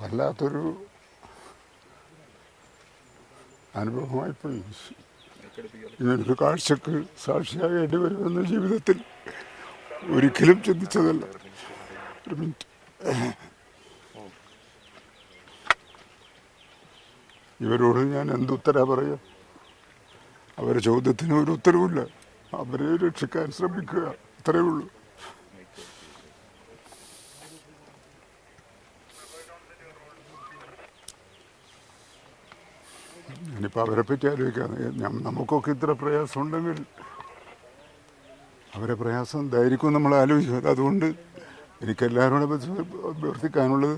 വല്ലാത്തൊരു അനുഭവമായിപ്പോയി. ഇങ്ങനൊരു കാഴ്ചക്ക് സാക്ഷിയാകേണ്ടി വരുമെന്ന ജീവിതത്തിൽ ഒരിക്കലും ചിന്തിച്ചതല്ല. ഒരു മിനിറ്റ്. ഇവരോട് ഞാൻ എന്തുത്തരാ പറയുക അവരുടെ ചോദ്യത്തിന് ഒരു ഉത്തരവില്ല അവരെ രക്ഷിക്കാൻ ശ്രമിക്കുക. അത്രയേ ഉള്ളൂ. ഞാനിപ്പോൾ അവരെ പറ്റി ആലോചിക്കാം നമുക്കൊക്കെ ഇത്ര പ്രയാസം ഉണ്ടെങ്കിൽ അവരെ പ്രയാസം എന്തായിരിക്കും നമ്മൾ ആലോചിക്കുക അതുകൊണ്ട് എനിക്ക് എല്ലാവരോടും അഭ്യർത്ഥിക്കാനുള്ളത്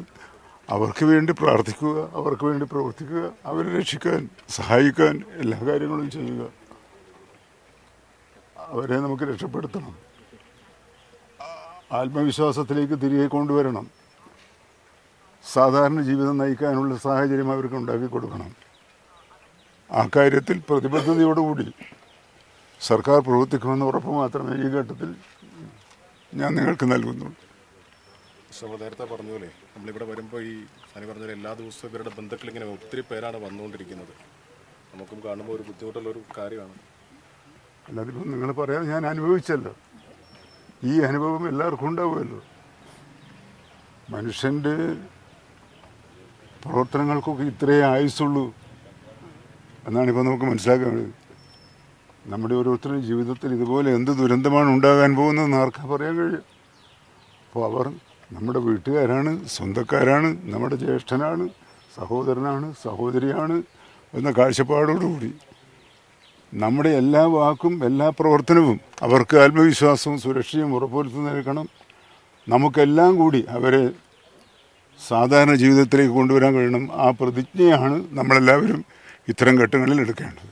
അവർക്ക് വേണ്ടി പ്രാർത്ഥിക്കുക അവർക്ക് വേണ്ടി പ്രവർത്തിക്കുക അവരെ രക്ഷിക്കാൻ സഹായിക്കാൻ എല്ലാ കാര്യങ്ങളും ചെയ്യുക. അവരെ നമുക്ക് രക്ഷപ്പെടുത്തണം. ആത്മവിശ്വാസത്തിലേക്ക് തിരികെ കൊണ്ടുവരണം. സാധാരണ ജീവിതം നയിക്കാനുള്ള സാഹചര്യം അവർക്ക് ഉണ്ടാക്കി കൊടുക്കണം. ആ കാര്യത്തിൽ പ്രതിബദ്ധതയോടുകൂടി സർക്കാർ പ്രവർത്തിക്കുമെന്ന ഉറപ്പ് മാത്രമേ ഈ ഘട്ടത്തിൽ ഞാൻ നിങ്ങൾക്ക് നൽകുന്നുള്ളൂ. ശ്രമ നേരത്തെ പറഞ്ഞ പോലെ നമ്മളിവിടെ വരുമ്പോൾ ഈ സനി പറഞ്ഞ പോലെ എല്ലാ ദിവസവും ഇവരുടെ ബന്ധുക്കൾ ഇങ്ങനെ ഒത്തിരി പേരാണ് വന്നുകൊണ്ടിരിക്കുന്നത്. നമുക്കും കാണുമ്പോൾ ഒരു ബുദ്ധിമുട്ടുള്ള ഒരു കാര്യമാണ്. അല്ലാതിപ്പോൾ നിങ്ങൾ പറയാൻ ഞാൻ അനുഭവിച്ചല്ലോ. ഈ അനുഭവം എല്ലാവർക്കും ഉണ്ടാവുമല്ലോ. മനുഷ്യന്റെ പ്രവർത്തനങ്ങൾക്കൊക്കെ ഇത്രയേ ആയുസുള്ളൂ എന്നാണ് ഇപ്പോൾ നമുക്ക് മനസ്സിലാക്കാൻ നമ്മുടെ ഓരോരുത്തരുടെ ജീവിതത്തിൽ ഇതുപോലെ എന്ത് ദുരന്തമാണ് ഉണ്ടാകാൻ പോകുന്നതെന്ന് ആർക്കാ പറയാൻ കഴിയും? അപ്പോൾ അവർ നമ്മുടെ വീട്ടുകാരാണ് സ്വന്തക്കാരാണ് നമ്മുടെ ജ്യേഷ്ഠനാണ് സഹോദരനാണ് സഹോദരിയാണ് എന്ന കാഴ്ചപ്പാടോടുകൂടി നമ്മുടെ എല്ലാ വാക്കും എല്ലാ പ്രവർത്തനവും അവർക്ക് ആത്മവിശ്വാസവും സുരക്ഷയും ഉറപ്പുവരുത്തി നൽകണം നമുക്കെല്ലാം കൂടി അവരെ സാധാരണ ജീവിതത്തിലേക്ക് കൊണ്ടുവരാൻ കഴിയണം. ആ പ്രതിജ്ഞയാണ് നമ്മളെല്ലാവരും ഇത്തരം ഘട്ടങ്ങളിൽ എടുക്കേണ്ടത്.